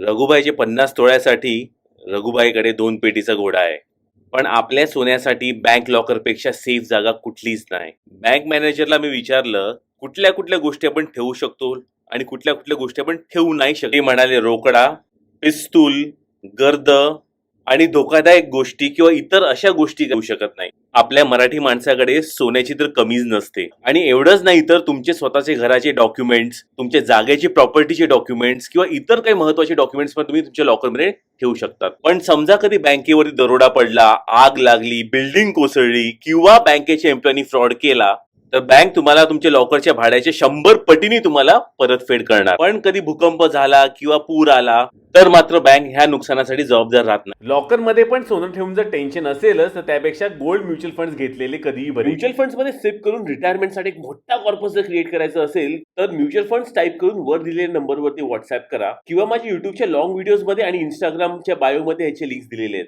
रघुबाईचे पन्नास तोळ्यासाठी रघुबाईकडे दोन पेटीचा घोडा आहे. पण आपल्या सोन्यासाठी बँक लॉकरपेक्षा सेफ जागा कुठलीच नाही. बँक मॅनेजरला मी विचारलं कुठल्या कुठल्या गोष्टी आपण ठेवू शकतो आणि कुठल्या कुठल्या गोष्टी आपण ठेवू नाही शकतो? म्हणाले रोकडा पिस्तूल गर्द आणि धोकादायक गोष्टी किंवा इतर अशा गोष्टी घेऊ शकत नाही. आपल्या मराठी माणसाकडे सोन्याची तर कमीच नसते. आणि एवढंच नाही तर तुमचे स्वतःचे घराचे डॉक्युमेंट्स तुमच्या जागेचे प्रॉपर्टीचे डॉक्युमेंट्स किंवा इतर काही महत्त्वाचे डॉक्युमेंट्स पण तुम्ही तुमच्या लॉकरमध्ये ठेवू शकतात. पण समजा कधी बँकेवरती दरोडा पडला आग लागली बिल्डिंग कोसळली किंवा बँकेच्या एम्प्लॉयनी फ्रॉड केला तर बँक तुम्हाला तुमच्या लॉकरच्या भाड्याचे शंभर पटीने तुम्हाला परतफेड करणार. पण कधी भूकंप झाला किंवा पूर आला तर मात्र बँक ह्या नुकसानासाठी जबाबदार राहत नाही. लॉकरमध्ये पण सोनं ठेवून जर टेन्शन असेलच तर त्यापेक्षा गोल्ड म्युच्युअल फंड घेतलेले कधीही बरे. म्युच्युअल फंड्समध्ये सेव्ह करून रिटायरमेंटसाठी एक मोठा कॉर्पस जर क्रिएट करायचं असेल तर म्युच्युअल फंड्स टाईप करून वर दिलेल्या नंबरवरती व्हॉट्सअप करा किंवा माझ्या युट्यूबच्या लॉंग व्हिडिओजमध्ये आणि इंस्टाग्रामच्या बायो मध्ये ह्याचे लिंक्स दिलेले आहेत.